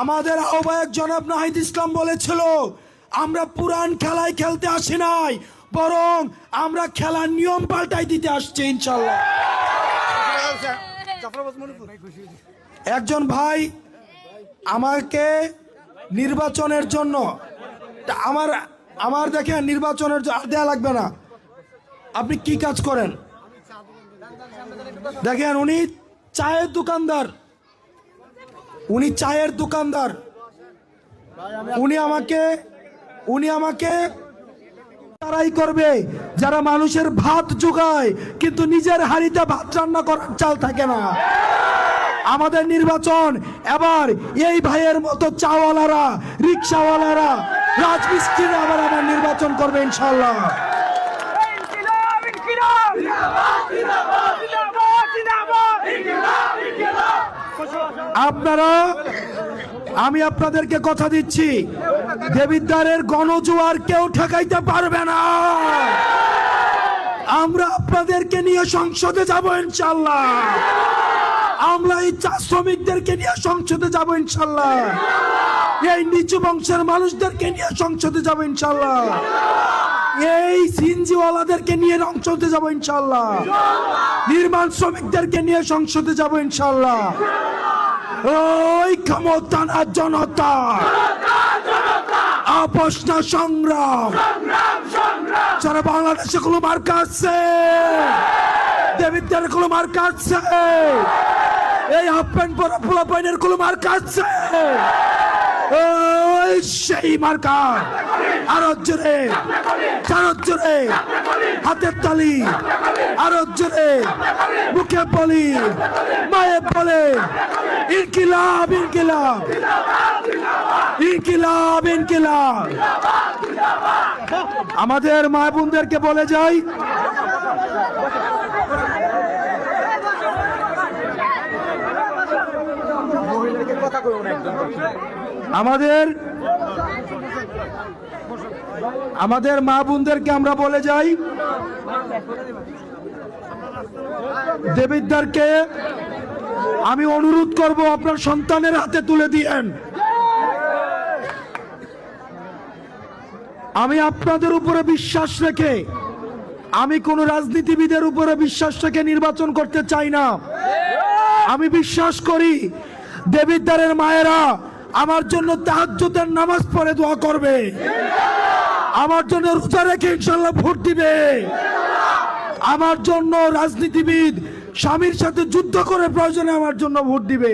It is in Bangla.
আমাদের আহ্বায়ক জনাব নাহিদ ইসলাম বলেছিল, আমরা পুরান খেলায় খেলতে আসি নাই, বরং আমরা খেলার নিয়ম পাল্টাই দিতে আসছি ইনশাল্লাহ একজন ভাই আমাকে নির্বাচনের জন্য, আমার আমার দেখেন নির্বাচনের দেয়া লাগবে না। আপনি কি কাজ করেন? দেখেন উনি চায়ের দোকানদার। উনি চায়ের দোকানদার। উনি আমাকে উনি আমাকে তারাই করবে, যারা মানুষের ভাত যোগায় কিন্তু নিজের হাড়িতে ভাত রান্না করার চাল থাকে না। আমাদের নির্বাচন, এবার এই ভাইয়ের মতো চাওয়ালারা, রিক্সাওয়ালারা রাজমিস্ত্রিরা আবার আমার নির্বাচন করবে ইনশাল্লাহ ইনকিলাব ইনকিলাব জিন্দাবাদ জিন্দাবাদ জিন্দাবাদ ইনকিলাব ইনকিলাব আপনারা, আমি আপনাদেরকে কথা দিচ্ছি, দেবিদ্বারের গণজোয়ার কেউ ঠেকাইতে পারবে না। আমরা আপনাদেরকে নিয়ে সংসদে যাব ইনশাল্লাহ। আমরা এই চা শ্রমিকদেরকে নিয়ে সংসদে যাব ইনশাল্লাহ। এই নিচু বংশের মানুষদেরকে নিয়ে সংসদে যাব ইনশাল্লাহ। এই সিনজিওয়ালাদেরকে নিয়ে সংসদে যাব ইনশাল্লাহ। নির্মাণ শ্রমিকদেরকে নিয়ে সংসদে যাব ইনশাল্লাহ। ওই ক্ষমতা না জনতা। আপোষ না সংগ্রাম। সারা বাংলাদেশে কোনো মার্কা আছে দেবিদ্যার কোনো মার্কা আছে, এই হাফ প্যান্ট পরা পোলা পাইনের কোনো মার্কা আছে, ওই সেই মার্কা। আরও জোরে চারো জোরে, হাতের তালি আরও জোরে মুখে বলি, মায়ে বলে, ইনকিলাব ইনকিলাব ইনকিলাব ইনকিলাব। আমাদের মা বোনদেরকে বলে যাই। আমাদের আমাদের মা বোনদেরকে আমরা বলে যাই। দেবিদ্দারকে আমি অনুরোধ করব আপনার সন্তানের হাতে তুলে দিয়েন। আমি আপনাদের উপরে বিশ্বাস রেখে, আমি কোন রাজনীতিবিদের উপরে বিশ্বাস রেখে নির্বাচন করতে চাই না। আমি বিশ্বাস করি দেবিদ্দারের মায়েরা আমার জন্য তাহাজ্জুদের নামাজ পড়ে দোয়া করবে। আমার জন্য রোজা রেখে ইনশাল্লাহ ভোট দিবে। আমার জন্য রাজনীতিবিদ স্বামীর সাথে যুদ্ধ করে প্রয়োজনে আমার জন্য ভোট দিবে।